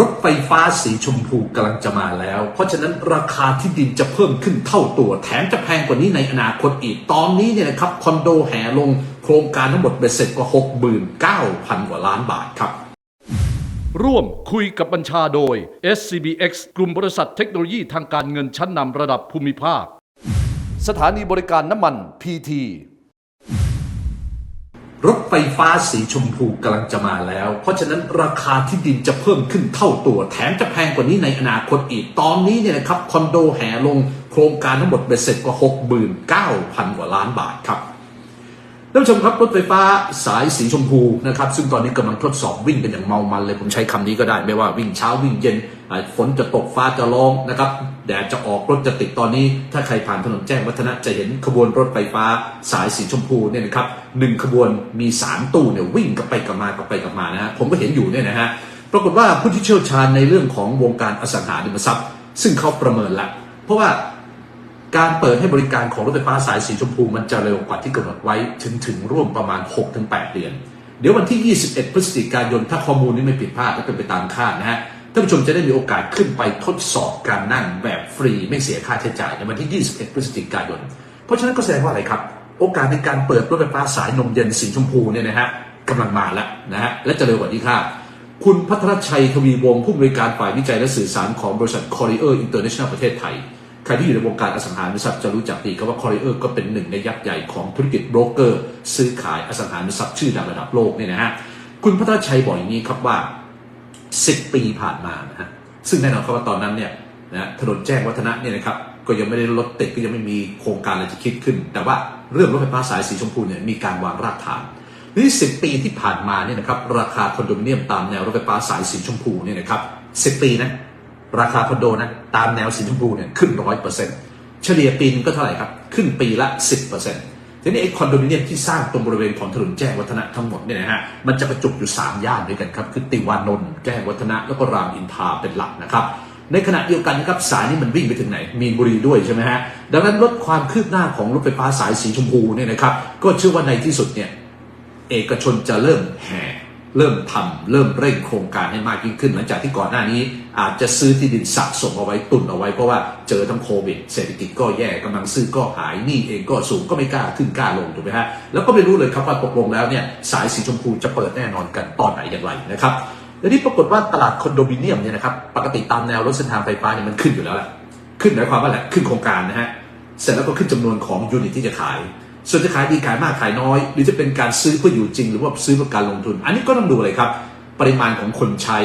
รถไฟฟ้าสีชมพูกำลังจะมาแล้ว เพราะฉะนั้นราคาที่ดินจะเพิ่มขึ้นเท่าตัว แถมจะแพงกว่านี้ในอนาคตอีก ตอนนี้เนี่ยนะครับคอนโดแห่ลงโครงการทั้งหมดเบ็ดเสร็จกว่า 69,000 กว่าล้านบาทครับ ร่วมคุยกับบัญชาโดย SCBX กลุ่มบริษัทเทคโนโลยีทางการเงินชั้นนำระดับภูมิภาค สถานีบริการน้ำมัน PT รถไฟฟ้าสีชมพูกำลังจะมาแล้ว เพราะฉะนั้นราคาที่ดินจะเพิ่มขึ้นเท่าตัว แถมจะแพงกว่านี้ในอนาคตอีก ตอนนี้เนี่ยนะครับคอนโดแห่ลงโครงการทั้งหมดเบ็ดเสร็จกว่า 69,000 กว่าล้านบาทครับท่านผู้ชมครับรถไฟฟ้าสายสีชมพูนะครับซึ่งตอนนี้กำลังทดสอบวิ่งกันอย่างเมามันเลยผมใช้คำนี้ก็ได้ ไม่ว่าวิ่งเช้าวิ่งเย็น ฝนจะตกฟ้าจะร้องนะครับแดดจะออกรถจะติดตอนนี้ ถ้าใครผ่านถนนแจ้งวัฒนะจะเห็นขบวนรถไฟฟ้าสายสีชมพูเนี่ยนะครับหนึ่งขบวนมีสามตู้เนี่ยวิ่งกับไปกับมากับไปกับมานะฮะผมก็เห็นอยู่เนี่ยนะฮะปรากฏว่าผู้ที่เชี่ยวชาญในเรื่องของวงการอสังหาริมทรัพย์ ซึ่งเขาประเมินแล้วเพราะว่าการเปิดให้บริการของรถไฟฟ้าสายสีชมพูมันจะเร็วกว่าที่กำหนดไว้ถึงถึงร่วมประมาณ 6-8 เดือน เดี๋ยววันที่ 21 พฤศจิกายน ถ้าข้อมูลนี้ไม่ผิดพลาดและเป็นไปตามคาดนะฮะ ท่านผู้ชมจะได้มีโอกาสขึ้นไปทดสอบการนั่งแบบฟรีไม่เสียค่าใช้จ่ายในวันที่ 21 พฤศจิกายน เพราะฉะนั้นก็แสดงว่าอะไรครับ โอกาสในการเปิดรถไฟฟ้าสายนมเย็นสีชมพูเนี่ยนะฮะกำลังมาแล้วนะฮะและจะเร็วกว่าที่คาดคุณพัทรชัยทวีวงศ์ผู้อำนวยการฝ่ายวิจัยและสื่อสารของบริษัท Courier International ประเทศไทย ใครที่อยู่ในวงการอสังหาริมทรัพย์จะรู้จักดีครับว่า Courier ก็เป็นหนึ่งในยักษ์ใหญ่ของธุรกิจโบรกเกอร์ ซื้อขายอสังหาริมทรัพย์ชื่อดังระดับโลกเนี่ยนะฮะคุณพัทรชัยบอกอย่างนี้ครับว่า 10 ปีผ่านมานะฮะซึ่งแน่นอนครับว่าตอนนั้นเนี่ยนะถนนแจ้งวัฒนะเนี่ยนะครับก็ยังไม่ได้รถติดก็ยังไม่มีโครงการอะไรจะคิดขึ้น แต่ว่าเรื่องรถไฟฟ้าสายสีชมพูเนี่ยมีการวางรากฐานนี่10ปีที่ผ่านมาเนี่ยนะครับราคาคอนโดมิเนียมตามแนวรถไฟฟ้าสายสีชมพูเนี่ยนะครับ10ปีนะราคาคอนโดนะตามแนวสีชมพูเนี่ยขึ้นร้อยเปอร์เซ็นต์เฉลี่ยปีนึงก็เท่าไหร่ครับ ขึ้นปีละ10%เปอร์เซ็นต์ ทีนี้ไอ้คอนโดมิเนียมที่สร้างตรงบริเวณของถนนแจ้งวัฒนะทั้งหมดเนี่ยนะฮะมันจะประจุอยู่ 3 ย่านด้วยกันครับ คือติวานนท์แจ้งวัฒนะแล้วก็รามอินทราเป็นหลักนะครับในขณะเดียวกันนะครับสายนี้มันวิ่งไปถึงไหน มีนบุรีด้วยใช่ไหมฮะดังนั้นลดความคืบหน้าของรถไฟฟ้าสายสีชมพูเนี่ยนะครับก็เชื่อว่าในที่สุดเนี่ยเอกชนจะเริ่มแห่ เริ่มทำเริ่มเร่งโครงการให้มากยิ่งขึ้น หลังจากที่ก่อนหน้านี้ อาจจะซื้อที่ดินสะสมเอาไว้ตุนเอาไว้เพราะว่าเจอทั้งโควิดเศรษฐกิจก็แย่กำลังซื้อก็หายหนี้เองก็สูงก็ไม่กล้าขึ้นกล้าลงถูกไหมฮะแล้วก็ไม่รู้เลยครับว่าตกลงแล้วเนี่ยสายสีชมพูจะเปิดแน่นอนกันตอนไหนอย่างไรนะครับและนี่ปรากฏว่าตลาดคอนโดมิเนียมเนี่ยนะครับปกติตามแนวรถเส้นทางไฟฟ้าเนี่ยมันขึ้นอยู่แล้วแหละขึ้นหมายความว่าอะไรขึ้นโครงการนะฮะเสร็จแล้วก็ขึ้นจำนวนของยูนิตที่จะขาย ส่วนจะขายดีขายมากขายน้อย หรือจะเป็นการซื้อเพื่ออยู่จริง หรือว่าซื้อเพื่อการลงทุน อันนี้ก็ต้องดูเลยครับ ปริมาณของคนใช้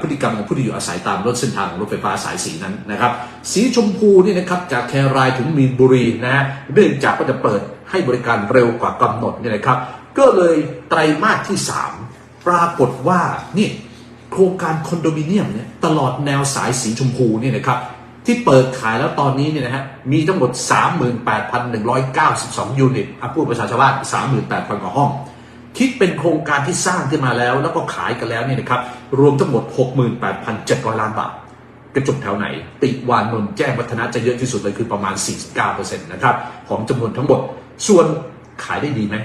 พฤติกรรมของผู้ที่อยู่อาศัยตามรถเส้นทางของรถไฟฟ้าสายสีนั้นนะครับ สีชมพูนี่นะครับจากแครายถึงมีนบุรีนะฮะเนื่องจากว่าจะเปิดให้บริการเร็วกว่ากำหนดนี่นะครับ ก็เลยไตรมาสที่ 3 ปรากฏว่านี่โครงการคอนโดมิเนียมเนี่ยตลอดแนวสายสีชมพูนี่นะครับ ที่เปิดขายแล้วตอนนี้เนี่ยนะฮะมีทั้งหมด 38,192 ยูนิตอะพูดภาษาชาวบ้าน 38,000 กว่าห้อง คิดเป็นโครงการที่สร้างขึ้นมาแล้ว แล้วก็ขายกันแล้วเนี่ยนะครับรวมทั้งหมด 68,700 ล้านบาท กระจุกแถวไหน ติวานนท์แจ้งวัฒนะจะเยอะที่สุดเลยคือประมาณ 49%นะครับของจำนวนทั้งหมด ส่วนขายได้ดีไหม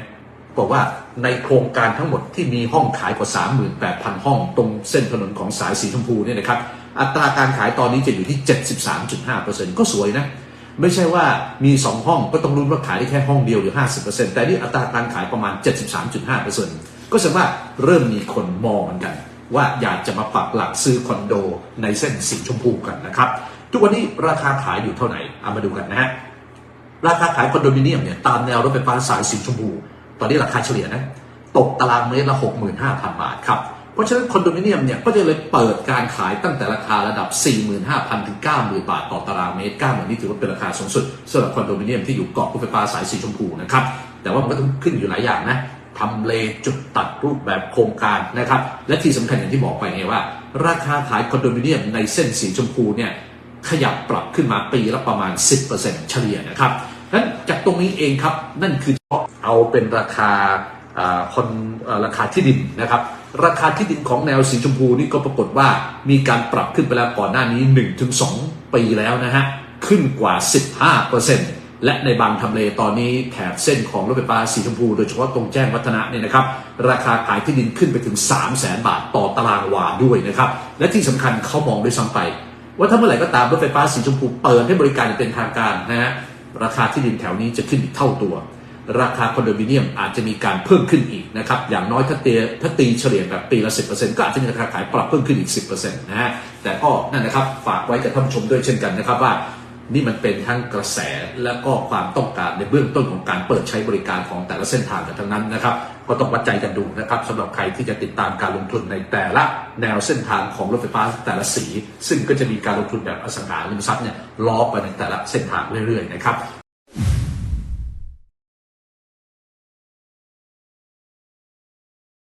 บอกว่าในโครงการทั้งหมดที่มีห้องขายกว่า 38,000 ห้อง ตรงเส้นถนนของสายสีชมพูเนี่ยนะครับ อัตราการขายตอนนี้จะอยู่ที่ 73.5%ก็สวยนะ ไม่ใช่ว่ามี 2 ห้องก็ต้องรุ้นว่าขายได้แค่ห้องเดียวหรือ 50%แต่นี่อัตราการขายประมาณ 73.5%ก็แสดงว่าเริ่มมีคนมองกัน ว่าอยากจะมาปักหลักซื้อคอนโดในเส้นสีชมพูกันนะครับ ทุกวันนี้ราคาขายอยู่เท่าไหร่เอามาดูกันนะฮะราคาขายคอนโดมิเนียมเนี่ยตามแนวรถไฟฟ้าสายสีชมพู ตอนนี้ราคาเฉลี่ยนะตกตารางเมตรละ 65,000 บาทครับ ราะฉะนั้นคอนโดมิเนียมเนี่ยก็จะเลยเปิดการขายตั้งแต่ราคาระดับ 45,000 ถึง 90,000 บาทต่อตารางเมตร90,000นี่ถือว่าเป็นราคาสูงสุดสำหรับคอนโดมิเนียมที่อยู่เกาะรถไฟฟ้าสายสีชมพูนะครับแต่ว่ามันก็ต้องขึ้นอยู่หลายอย่างนะทำเลจุดตัดรูปแบบโครงการนะครับและที่สำคัญอย่างที่บอกไปไงว่า ราคาขายคอนโดมิเนียมในเส้นสีชมพูเนี่ยขยับปรับขึ้นมาปีละประมาณ 10%เฉลี่ยนะครับนั้นจากตรงนี้เองครับนั่นคือเอาเป็นราคา คอนราคาที่ดินนะครับ ราคาที่ดินของแนวสีชมพูนี่ก็ปรากฏว่ามีการปรับขึ้นไปแล้วก่อนหน้านี้ 1-2 ปีแล้วนะฮะ ขึ้นกว่า 15%เและในบางทำเลตอนนี้แถบเส้นของรถไฟฟ้าสีชมพู โดยเฉพาะตรงแจ้งวัฒนะเนี่ยนะครับ ราคาขายที่ดินขึ้นไปถึง 3 0 0แสนบาทต่อตารางวาด้วยนะครับ และที่สำคัญเขามองด้วยซ้ำไป ว่าถ้าเมื่อไหร่ก็ตามรถไฟฟ้าสีชมพูเปิดให้บริการเป็นทางการนะฮะราคาที่ดินแถวนี้จะขึ้นอีกเท่าตัว ราคาคอนโดมิเนียมอาจจะมีการเพิ่มขึ้นอีกนะครับ อย่างน้อยถ้าเตีถ้าตีเฉลี่ยแบบปีละ 10%ก็อาจจะมีราคาขายปรับเพิ่มขึ้นอีก 10%นะฮะ แต่ก็นั่นนะครับ ฝากไว้กับท่านผู้ชมด้วยเช่นกันนะครับว่านี่มันเป็นทั้งกระแสและก็ความต้องการในเบื้องต้นของการเปิดใช้บริการของแต่ละเส้นทางกันทั้งนั้นนะครับ ก็ต้องวัดใจกันดูนะครับสำหรับใครที่จะติดตามการลงทุนในแต่ละแนวเส้นทางของรถไฟฟ้าแต่ละสี ซึ่งก็จะมีการลงทุนแบบอสังหาริมทรัพย์เนี่ยล้อไปในแต่ละเส้นทางเรื่อยๆนะครับ